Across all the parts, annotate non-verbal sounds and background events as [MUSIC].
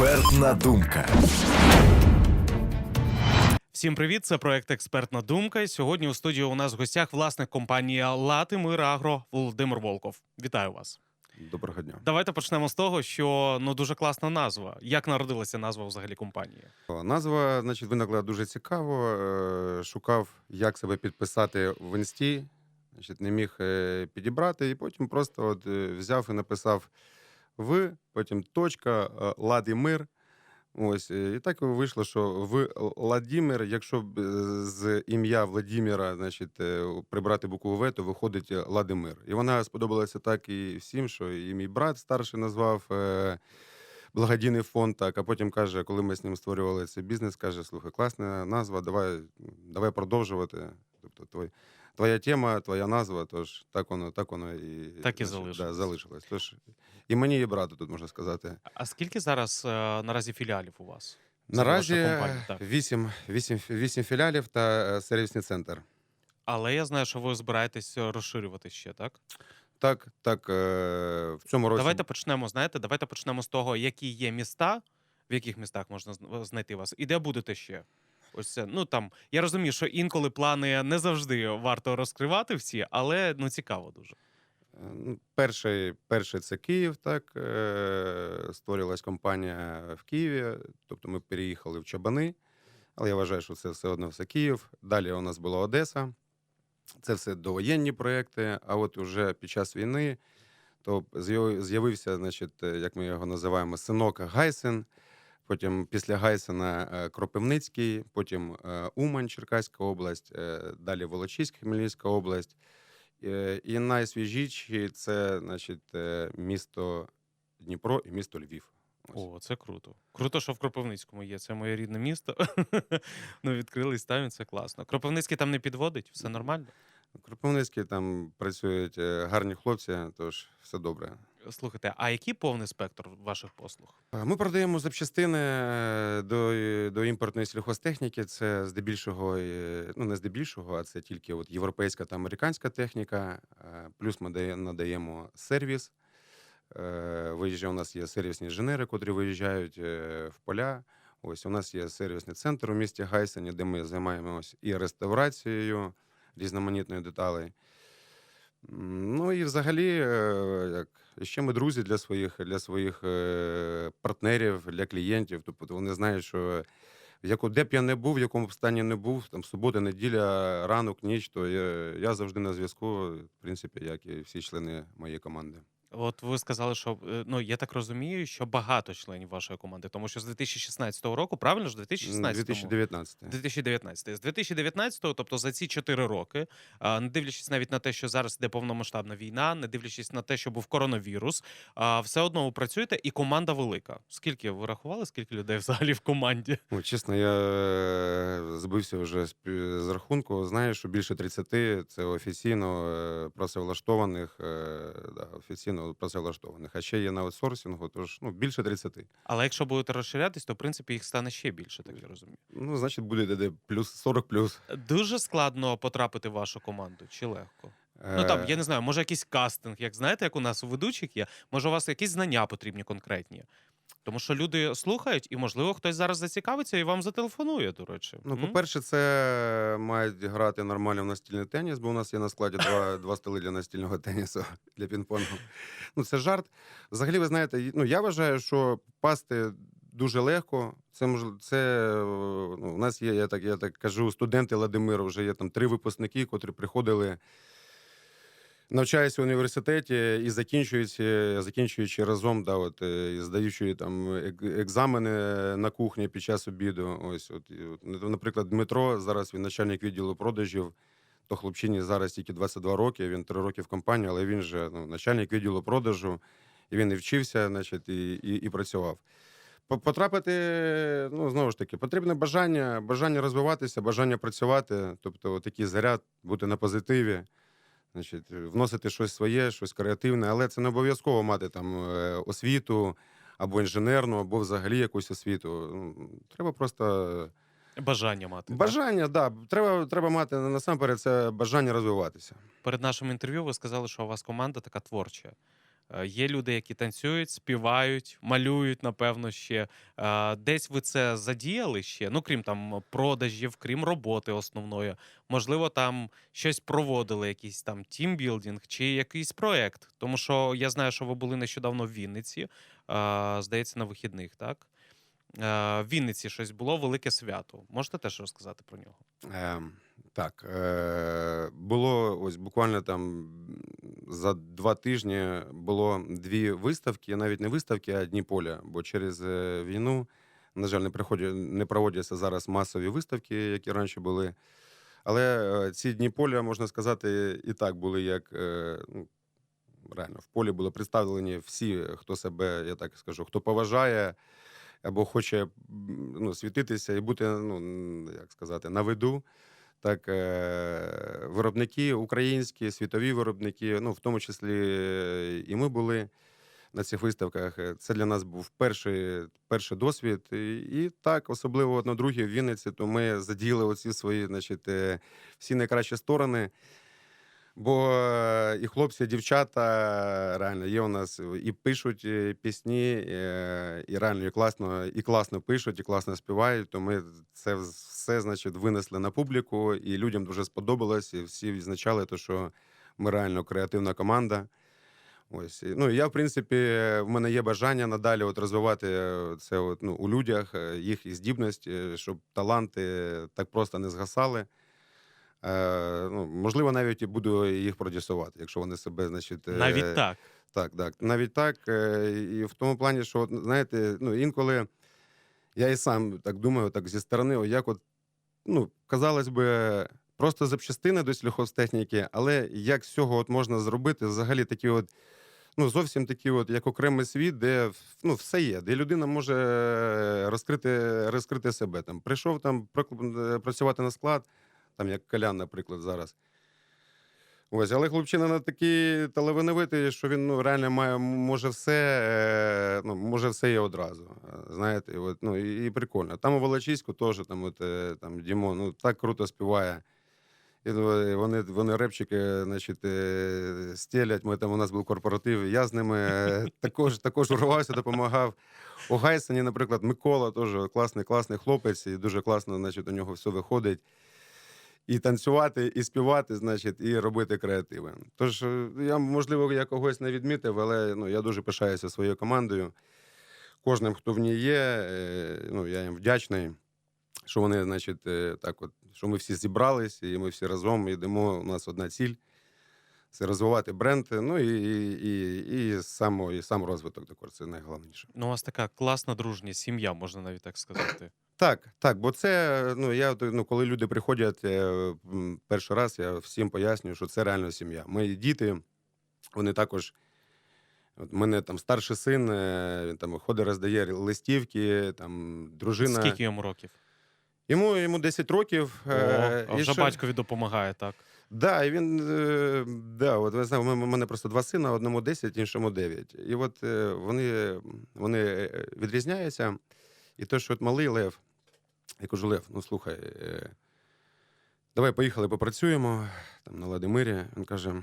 Експертна думка. Всім привіт! Це проект Експертна думка. Сьогодні у студії у нас в гостях власник компанії Латимир Агро Володимир Волков. Вітаю вас. Доброго дня. Давайте почнемо з того, що ну дуже класна назва. Як народилася назва взагалі компанії? Назва, значить, виникла дуже цікаво. Е, Шукав, як себе підписати в інсті. Значить, не міг е, підібрати, і потім просто от е, взяв і написав в, потім точка, е, лад і мир. Ось, е, і так вийшло, що в Владимир, якщо е, з ім'я Владимира, значить, прибрати букву В, то виходить е, Ладимир. І вона сподобалася так і всім, що і мій брат старший назвав. благодійний фонд, так, а потім каже, коли ми з ним створювали цей бізнес, каже: слухай, класна назва, давай, давай продовжувати. Тобто, твой, твоя тема, твоя назва, тож так воно, так воно і, Так і значить, залишилось. Да, залишилось. Тож і мені, і брату тут можна сказати. А скільки зараз е, наразі філіалів у вас? Наразі вісім, вісім, філіалів та е, сервісний центр. Але я знаю, що ви збираєтесь розширювати ще, так? Так, так, е, в цьому році. Давайте почнемо. Знаєте, давайте почнемо з того, які є міста, в яких містах можна знайти вас, і де будете ще. Ось це. Ну там я розумію, що інколи плани не завжди варто розкривати всі, але ну цікаво дуже. Е, ну, Перший, перший це Київ, так. е, Створилась компанія в Києві, тобто ми переїхали в Чабани, але я вважаю, що це все одно все Київ. Далі у нас була Одеса. Це все довоєнні проекти. А от уже під час війни то з'явився, значить, е, як ми його називаємо, синок Гайсен. Потім після Гайсена е, Кропивницький, потім е, Умань, Черкаська область, е, далі Волочиськ, Хмельницька область. І найсвіжіші це значить, місто Дніпро і місто Львів. Ось. О, це круто. Круто, що в Кропивницькому є. Це моє рідне місто. [LAUGHS] ну, відкрились там, і це класно. Кропивницький там не підводить, все нормально. Кропивницький там працюють гарні хлопці, тож все добре. Слухайте, а який повний спектр ваших послуг? Е, Ми продаємо запчастини е, до, до імпортної сільхозтехніки. Це здебільшого, е, ну не здебільшого, а це тільки от європейська та американська техніка. Плюс ми дає- надаємо сервіс. Виїжджає, у нас є сервісні інженери, котрі виїжджають в поля. Ось у нас є сервісний центр у місті Гайсені, де ми займаємося і реставрацією різноманітної деталей. Ну і взагалі, як ще ми друзі для своїх, для своїх е, партнерів, для клієнтів. Тобто вони знають, що яко, де б я не був, в якому б стані не був, там субота, неділя, ранок, ніч, то я, я завжди на зв'язку, в принципі, як і всі члени моєї команди. От ви сказали, що е, ну я так розумію, що багато членів вашої команди, тому що з 2016 року, правильно ж, М, 2016 2019. 2019. З 2019, тобто за ці 4 роки, не дивлячись навіть на те, що зараз йде повномасштабна війна, не дивлячись на те, що був коронавірус, а, все одно ви працюєте, і команда велика. Скільки ви рахували? Скільки людей взагалі в команді? Ну, чесно, я е, збився вже з, пі- з рахунку. Знаю, що більше 30 це офіційно е, працевлаштованих, е, да, офіційно працевлаштованих. А ще є на аутсорсингу, тож ну, більше 30. Але якщо будете розширятись, то в принципі їх стане ще більше, так я розумію. Ну, значить, буде де плюс 40 плюс. Дуже складно потрапити в вашу команду, чи легко? Ну там, я не знаю, може якийсь кастинг, як знаєте, як у нас у ведучих є, може, у вас якісь знання потрібні конкретні. Тому що люди слухають, і, можливо, хтось зараз зацікавиться і вам зателефонує, до речі. Ну, по-перше, це мають грати нормально в настільний теніс, бо у нас є на складі два, [LAUGHS] два столи для настільного тенісу для пінг-понгу. Ну, це жарт. Взагалі, ви знаєте, ну я вважаю, що пасти дуже легко. Це можливо, це ну, у нас є, я так, я так кажу, студенти Ладимира, вже є там три випускники, котрі приходили. Навчаються в університеті і закінчуючи, закінчуючи разом, да, от, здаючи там екзамени на кухні під час обіду. Ось, от, ну, наприклад, Дмитро, зараз він начальник відділу продажів. То хлопчині зараз тільки 22 роки, він 3 роки в компанії, але він же ну, начальник відділу продажу, і він і вчився, значить, і, і, і працював. Потрапити, ну знову ж таки, потрібне бажання, бажання розвиватися, бажання працювати, тобто такий заряд, бути на позитиві, значить, вносити щось своє, щось креативне, але це не обов'язково мати там е, освіту або інженерну, або взагалі якусь освіту. Треба просто Бажання мати. так? бажання, да, треба, треба мати насамперед це бажання розвиватися. Перед нашим інтерв'ю ви сказали, що у вас команда така творча. Е, Є люди, які танцюють, співають, малюють, напевно, ще. Е, Десь ви це задіяли ще, ну крім там продажів, крім роботи основної. Можливо, там щось проводили, якийсь там тімбілдинг чи якийсь проект. Тому що я знаю, що ви були нещодавно в Вінниці, е, здається, на вихідних, так? В Вінниці щось було велике свято. Можете теж розказати про нього? Ем, так, е, було ось буквально там за два тижні було дві виставки, навіть не виставки, а дні поля. Бо через е, війну, на жаль, не, не проводяться зараз масові виставки, які раніше були. Але е, ці дні поля, можна сказати, і так були як. е, Ну, реально, в полі були представлені всі, хто себе, я так скажу, хто поважає або хоче ну, світитися і бути, ну, як сказати, на виду. Так, е, виробники українські, світові виробники, ну, в тому числі і ми були на цих виставках. Е, Це для нас був перший, перший досвід. І, так, особливо от на другій в Вінниці, то ми задіяли оці свої, значить, е, всі найкращі сторони. Бо і хлопці, і дівчата реально є у нас і пишуть пісні, і реально і класно, і класно пишуть, і класно співають. То ми це все, значить, винесли на публіку, і людям дуже сподобалось. І всі відзначали, то, що ми реально креативна команда. Ось ну я, в принципі, в мене є бажання надалі от розвивати е, це от, ну, у людях, е, їх і здібність, е, щоб таланти так просто не згасали. Е, ну, можливо, навіть і буду їх продюсувати, якщо вони себе, значить, е, Навіть так. так, так. Навіть так. І в тому плані, що, знаєте, ну, інколи я і сам так думаю, так зі сторони, о, як от, ну, казалось би, просто запчастини до сільхозтехніки, але як з цього от можна зробити взагалі такі от. Ну, зовсім такі, от як окремий світ, де ну, все є, де людина може розкрити, розкрити себе. Там прийшов там працювати на склад, там як Колян, наприклад, зараз. Ось, але хлопчина на такий талановитий, що він ну, реально має, може все, е, ну, може все і одразу. е, Знаєте, і от, ну, і, і прикольно. Там у Волочиську теж там, от, е, там Дімон, ну, так круто співає. І ну, вони, вони репчики, значить, стелять. Ми там у нас був корпоратив. Я з ними [LAUGHS] також, також урвався, допомагав. У Гайсені, наприклад, Микола теж класний, класний хлопець, і дуже класно, значить, у нього все виходить. І танцювати, і співати, значить, і робити креативи. Тож, е, я, можливо, я когось не відмітив, але ну, я дуже пишаюся своєю командою. Кожним, хто в ній є, е, ну, я їм вдячний, що вони, значить, е, так от, що ми всі зібрались, і ми всі разом йдемо. У нас одна ціль це розвивати бренд. Ну і, і, і, і, само, і сам розвиток також це найголовніше. Ну, у вас така класна дружня сім'я, можна навіть так сказати. Так, так, бо це, ну я ну, коли люди приходять е, м, перший раз, я всім пояснюю, що це реально сім'я. Мої діти, вони також. От мене там старший син, е, він там ходить, роздає листівки, там дружина. Скільки йому років? Йому, йому 10 років. О, е, а і вже що- батькові допомагає, так. Да, і він, е, да, от ви знаєте, у мене- у мене просто два сина, одному 10, іншому 9. І от е, вони, вони е, відрізняються. І те, що от малий Лев, я кажу, Лев, ну слухай, е, давай поїхали, попрацюємо там на Владимирі. Він каже: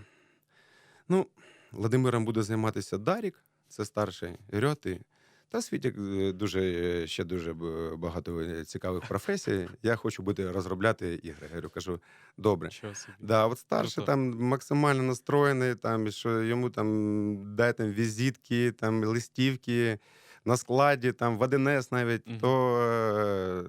ну, Владимиром буде займатися Дарік, це старший, Рьоти. Та світі е, дуже ще дуже багато е, цікавих професій. Я хочу бути розробляти ігри. Я говорю, кажу, добре. Да, от старший там максимально настроєний, там, що йому там дай там візитки, там листівки на складі, там в 1С навіть, Мгм. то е,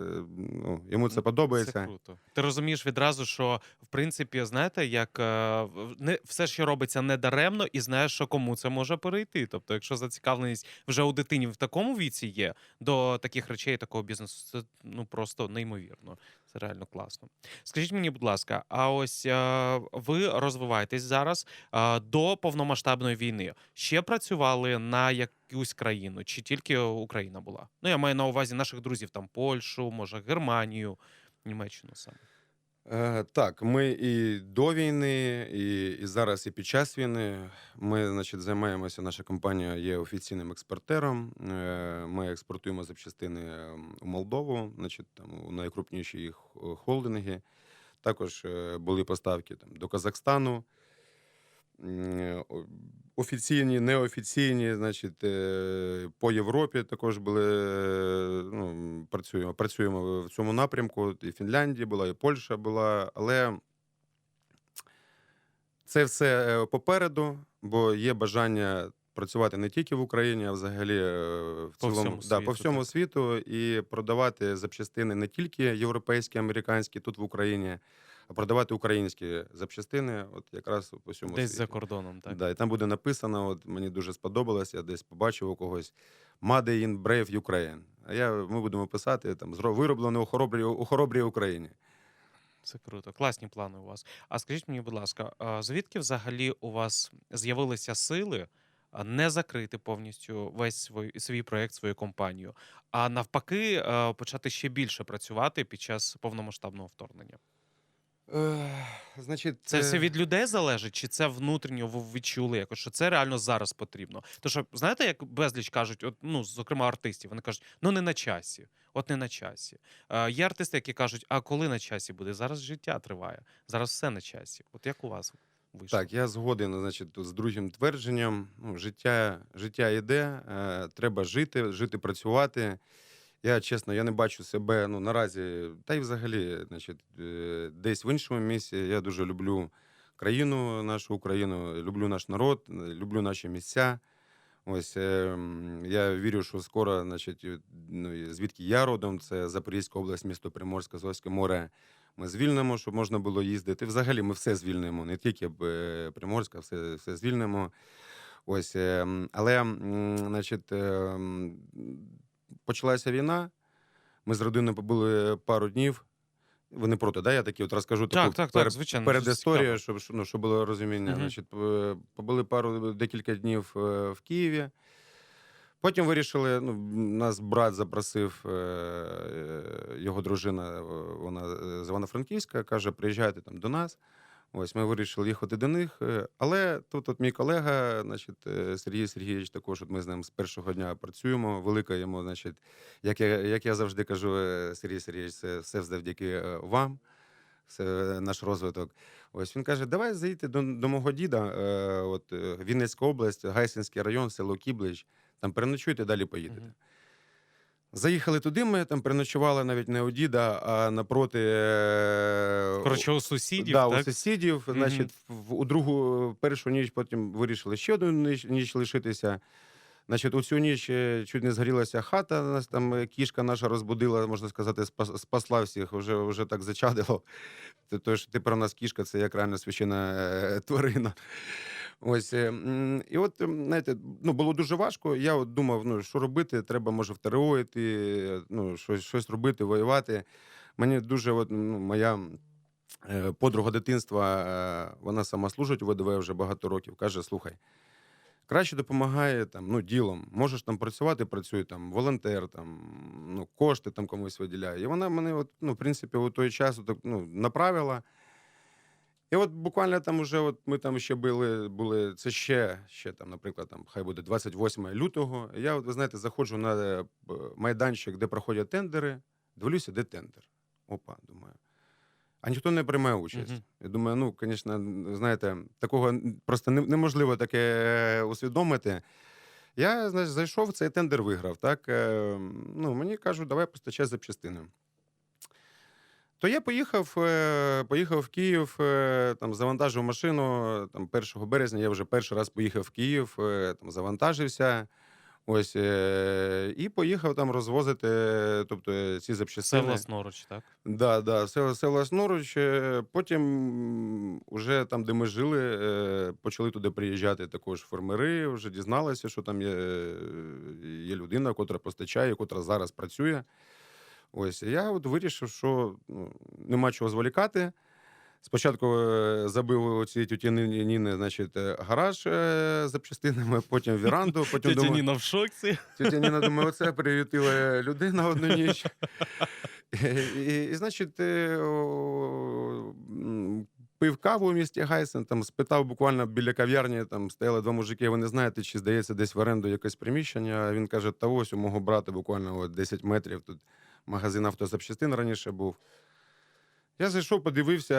е, ну, йому це Це подобається. круто. Ти розумієш відразу, що в принципі, знаєте, як е, в- не все, що робиться не даремно, і знаєш, що кому це може перейти. Тобто, якщо зацікавленість вже у дитині в такому віці є до таких речей, такого бізнесу, це ну просто неймовірно. Це реально класно. Скажіть мені, будь ласка, а ось е, ви розвиваєтесь зараз е, до повномасштабної війни. Ще працювали на якусь країну, чи тільки Україна була? Ну, я маю на увазі наших друзів там Польщу, може, Германію, Німеччину саме. Е, так, ми і до війни, і, і зараз, і під час війни. Ми, значить, займаємося. Наша компанія є офіційним експортером. Е, Ми експортуємо запчастини ем, у Молдову, значить, там у найкрупніші їх е, холдинги. Також е, були поставки там, до Казахстану. Офіційні, неофіційні, значить, е, по Європі також були. е, Ну, працюємо, працюємо в цьому напрямку. І Фінляндія була, і Польща була, але. Це все е, попереду, бо є бажання працювати не тільки в Україні, а взагалі в По всьому да, світу, по всьому так. світу і продавати запчастини не тільки європейські, американські тут в Україні, продавати українські запчастини, от якраз по всьому Десь світі. за кордоном, так? Да, і там буде написано: от мені дуже сподобалось, я десь побачив у когось Made in Brave Ukraine. А я, ми будемо писати там «Зро- вироблено у хоробрій, у хоробрій Україні. Це круто. Класні плани у вас. А скажіть мені, будь ласка, звідки взагалі у вас з'явилися сили не закрити повністю весь свій, свій проєкт, свою компанію, а навпаки, почати ще більше працювати під час повномасштабного вторгнення? Е, значить, Це все е, від людей залежить, чи це внутрішньо ви відчули якось, що це реально зараз потрібно? То що знаєте, як безліч кажуть, от ну зокрема артистів, вони кажуть, ну не на часі, от не на часі. Е, є артисти, які кажуть, а коли на часі буде? Зараз життя триває, зараз все на часі. От як у вас вийшло? Так, я згоден, значить, з другим твердженням. Ну, життя, життя йде, е, треба жити, жити, працювати. Я чесно, я не бачу себе ну, наразі, та й взагалі, значить, е, десь в іншому місці. Я дуже люблю країну, нашу Україну, люблю наш народ, люблю наші місця. Ось е, я вірю, що скоро, значить, ну, звідки я родом, це Запорізька область, місто Приморське, Азовське море. Ми звільнимо, щоб можна було їздити. Взагалі, ми все звільнимо, не тільки е, Приморська, все, все звільнимо. Ось, е, але, значить, е, м, почалася війна. Ми з родиною побули пару днів. Ви не проти, да? Я такі от розкажу Так, таку так, пер- так, звичайно, перед історією, щоб, ну, щоб було розуміння. Мгм. Значить, е, побули пару декілька днів е, в Києві. Потім вирішили, ну, нас брат запросив, е, е, його дружина, е, вона е, з Івано-Франківська, каже, приїжджайте там до нас. Ось ми вирішили їхати до них. е, Але тут от мій колега, значить, е, Сергій Сергійович, також от ми з ним з першого дня працюємо. Велика йому, значить, як я, як я завжди кажу, е, Сергій Сергійович, це все завдяки вам. Це наш розвиток. Ось він каже: давай заїдьте до, до мого діда, от Вінницька область, Гайсинський район, село Кіблич. Там переночуйте, далі поїдете. Заїхали туди. Ми там переночували навіть не у діда, а напроти е, Коротше, у сусідів, да, так? у сусідів. Мгм. Значить, в, у другу першу ніч потім вирішили ще одну ніч, ніч лишитися. Значить, у цю ніч е, чуть не згорілася хата. Нас там е, кішка наша розбудила, можна сказати, спасла всіх. Вже, вже так зачадило. Тож тепер у нас кішка це як реально священна е, тварина. Ось е, і от знаєте, ну було дуже важко. Я от думав, ну що робити, треба може в йти, ну щось, щось робити, воювати. Мені дуже от, ну, моя е, подруга дитинства, е, вона сама служить у ВДВ вже багато років. каже: слухай. Краще допомагає там, ну, ділом. Можеш там працювати, працюй там, волонтер, там, ну, кошти там комусь виділяє. І вона мене, от, ну, в принципі, у той час от, ну, направила. І от буквально там уже от ми там ще були, були це ще, ще там, наприклад, там, хай буде 28 лютого. Я, от, ви знаєте, заходжу на е, майданчик, де проходять тендери, дивлюся, де тендер. Опа, думаю. А ніхто не приймає участь. Мгм. Я думаю, ну, звісно, знаєте, такого просто неможливо таке е, усвідомити. Я значить, зайшов, цей тендер виграв. Так? Е, Ну, мені кажуть, давай постачай запчастини. То я поїхав, е, поїхав в Київ, е, там завантажив машину. Там 1 березня я вже перший раз поїхав в Київ, е, там завантажився. Ось і поїхав там розвозити, тобто ці Все запчастини. власноруч, так? Да, да, все, все власноруч. Потім уже там, де ми жили, почали туди приїжджати також фермери. Вже дізналися, що там є, є людина, котра постачає, котра зараз працює. Ось я от вирішив, що ну, нема чого зволікати. Спочатку забив ці Ніни, значить, е, гараж е, з запчастинами, потім віранду, потім Тетя Ніна в шоці. Тетя Ніна думає, оце приютила людина одну ніч. І, і, і значить, е, пив каву у місті Гайсен, там спитав буквально біля кав'ярні, там стояли два мужики, ви не знаєте, чи здається десь в оренду якесь приміщення. Він каже, та ось у мого брата буквально от 10 метрів тут магазин автозапчастин раніше був. Я зайшов, подивився,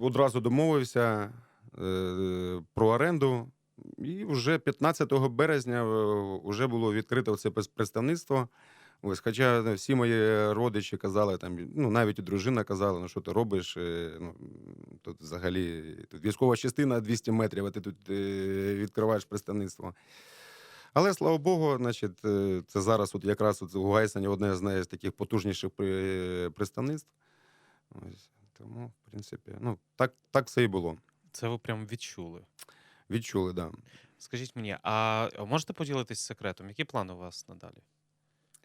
одразу домовився. е, про оренду. І вже 15 березня е, вже було відкрито це представництво. Ось, хоча всі мої родичі казали, там, ну навіть і дружина казала, ну що ти робиш? е, Ну, тут взагалі тут військова частина 200 метрів, а ти тут е, відкриваєш представництво. Але слава Богу, значить, е, це зараз от якраз от у Гайсені одне з най- з таких потужніших представництв. Ось, тому, в принципі, ну, так, так все і було. Це ви прям відчули. Відчули, так. Да. Скажіть мені, а можете поділитись секретом? Які плани у вас надалі?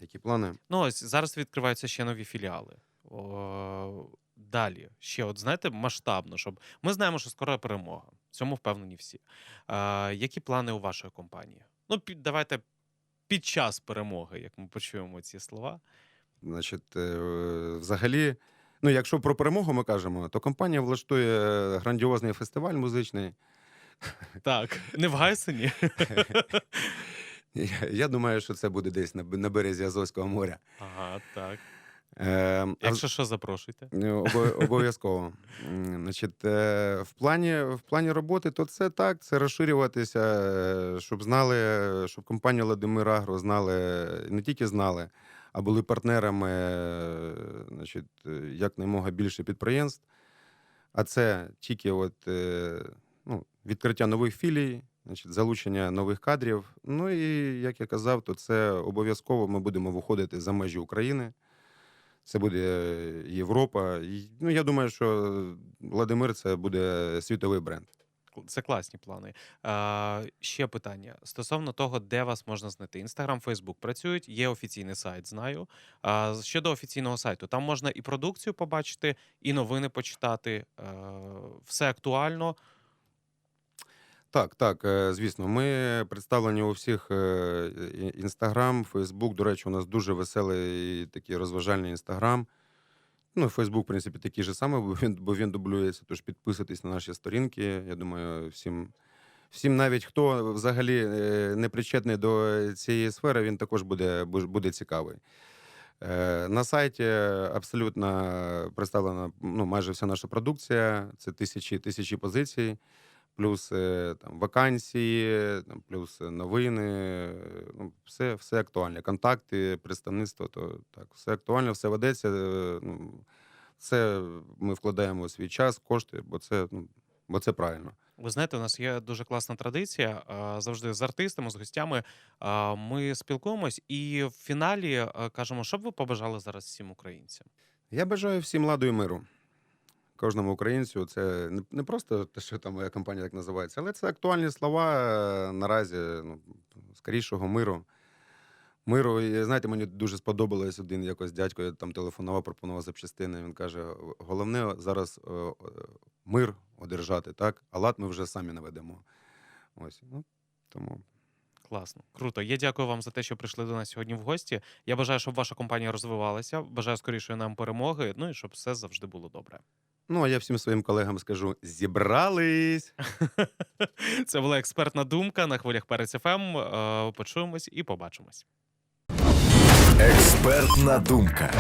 Які плани? Ну, ось зараз відкриваються ще нові філіали. О, далі, ще, от знаєте, масштабно, щоб ми знаємо, що скоро перемога. В цьому впевнені всі. А, які плани у вашої компанії? Ну, під, давайте під час перемоги, як ми почуємо ці слова. Значить, е, взагалі, ну, якщо про перемогу ми кажемо, то компанія влаштує грандіозний фестиваль музичний. Так, не в Гайсені. [LAUGHS] Я, я думаю, що це буде десь на березі Азовського моря. Ага, так. Е, а Якщо що, запрошуйте. Е, обо- [LAUGHS] Обов'язково. Значить, е, в плані, в плані роботи, то це так, це розширюватися, е, щоб знали, щоб компанія Владимир Агро знали, не тільки знали, а були партнерами значить, якнаймога більше підприємств. А це тільки от, е, ну, відкриття нових філій, значить, залучення нових кадрів. Ну і як я казав, то це обов'язково ми будемо виходити за межі України. Це буде Європа. І, ну, я думаю, що Владимир це буде світовий бренд. Це класні плани. А, ще питання стосовно того, де вас можна знайти. Інстаграм, Фейсбук працюють, є офіційний сайт, знаю. А, щодо офіційного сайту, там можна і продукцію побачити, і новини почитати. Е, все актуально. Так, так, е, звісно, ми представлені у всіх Інстаграм, Фейсбук. До речі, у нас дуже веселий такий розважальний Інстаграм. Ну, Фейсбук, в принципі, такий же самий, бо він, бо він дублюється. Тож підписуйтесь на наші сторінки. Я думаю, всім, всім навіть хто взагалі е, не причетний до цієї сфери, він також буде, буде цікавий. Е, На сайті абсолютно представлена ну, майже вся наша продукція. Це тисячі тисячі позицій, плюс е, там, вакансії, там, плюс новини. е, Ну, все, все актуальне. Контакти, представництво, то так, все актуально, все ведеться. е, Ну, це ми вкладаємо у свій час, кошти, бо це, ну, бо це правильно. Ви знаєте, у нас є дуже класна традиція. Завжди з артистами, з гостями. Ми спілкуємось і в фіналі кажемо, що б ви побажали зараз всім українцям. Я бажаю всім ладу і миру. Кожному українцю це не, просто те, що там моя компанія так називається, але це актуальні слова е, наразі ну, скорішого миру. Миру, знаєте, мені дуже сподобалось один якось дядько, я там телефонував, пропонував запчастини. Він каже: головне зараз е, е, мир одержати, так, а лад ми вже самі наведемо. Ось, ну, тому Класно, круто. Я дякую вам за те, що прийшли до нас сьогодні в гості. Я бажаю, щоб ваша компанія розвивалася. Бажаю скорішої нам перемоги. Ну і щоб все завжди було добре. Ну, а я всім своїм колегам скажу: зібрались! [LAUGHS] Це була експертна думка на хвилях Перець ФМ. Е, Почуємось і побачимось. Експертна думка.